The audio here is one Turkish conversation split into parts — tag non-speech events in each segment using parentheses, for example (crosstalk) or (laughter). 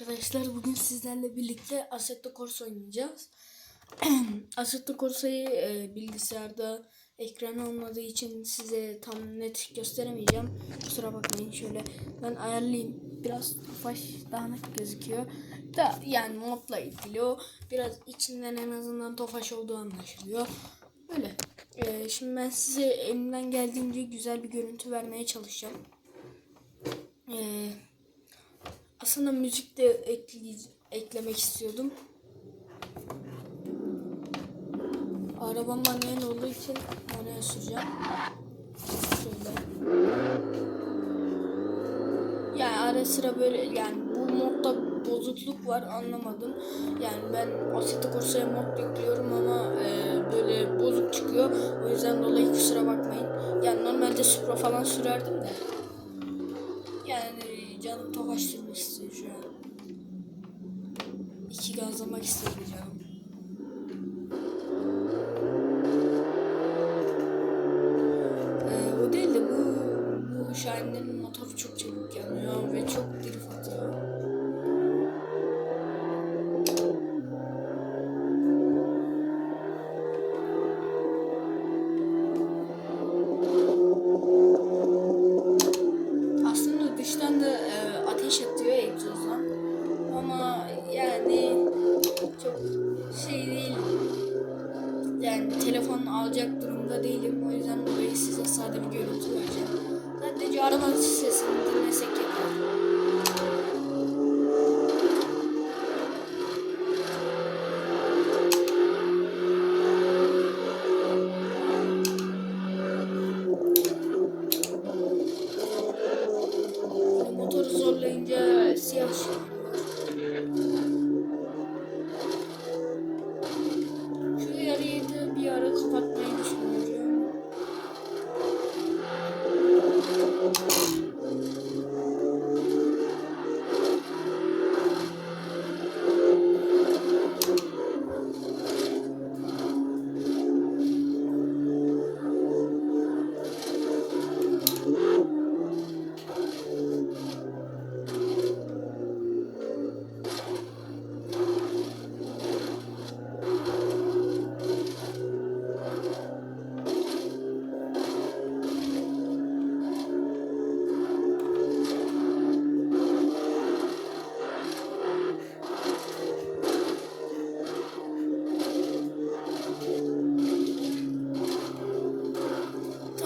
Arkadaşlar bugün sizlerle birlikte Assetto Corsa oynayacağız. (clears throat) Assetto Corsa'yı e, bilgisayarda ekran olmadığı için size tam net gösteremeyeceğim. Kusura bakmayın şöyle ben ayarlayayım. Biraz faş dağınık gözüküyor. Da yani modla ilgili o. Biraz içinden en azından tofaş olduğu anlaşılıyor. Böyle. E, şimdi ben size elimden geldiğince güzel bir görüntü vermeye çalışacağım. Eee aslında müzik de ekle- eklemek istiyordum. Arabam manuel olduğu için manuel süreceğim. Şöyle. Yani ara sıra böyle yani bu modda bozukluk var anlamadım. Yani ben Assetto Corsa'ya mod yüklüyorum ama e, böyle bozuk çıkıyor. O yüzden dolayı kusura bakmayın. Yani normalde Supra falan sürerdim de. Canım tofaş sürmek istiyor şu an. İki gazlamak istiyor canım. Ee, o değil de bu, bu Shine'lerin motoru çok çabuk yanıyor ve çok drift atıyor. Telefon alacak durumda değilim. O yüzden dolayı size sade bir görüntü vereceğim. Sadece araba sesini dinlesek yeter. Motoru zorlayınca siyah ışık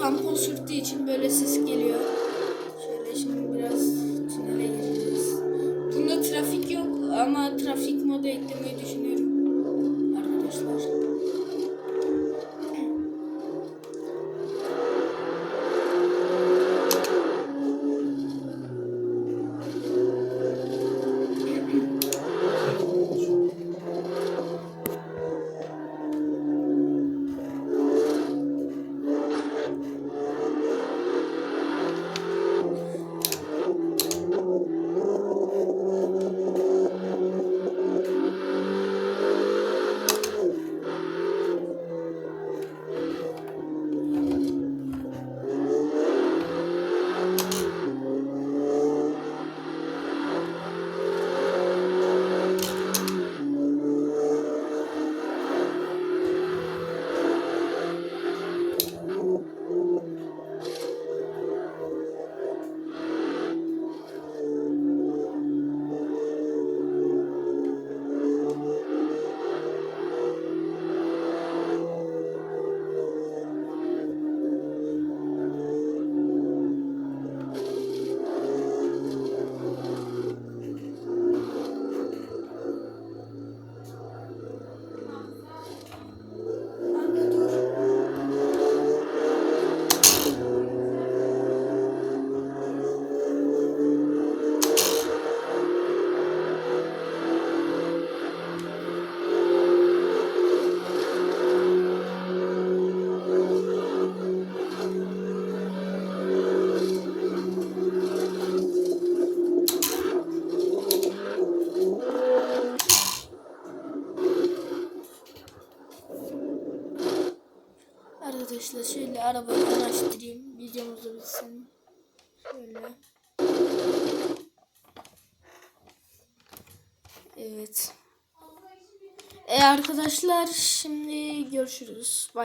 Tampon sürttüğü için böyle ses geliyor. Şöyle şimdi biraz tünele gireceğiz. Bunda trafik yok ama trafik modu eklemeyi düşünüyorum. Arkadaşlar şöyle arabayı yanaştırayım. Videomuzu bitsin. Şöyle. Evet. E arkadaşlar şimdi görüşürüz. Bay bay.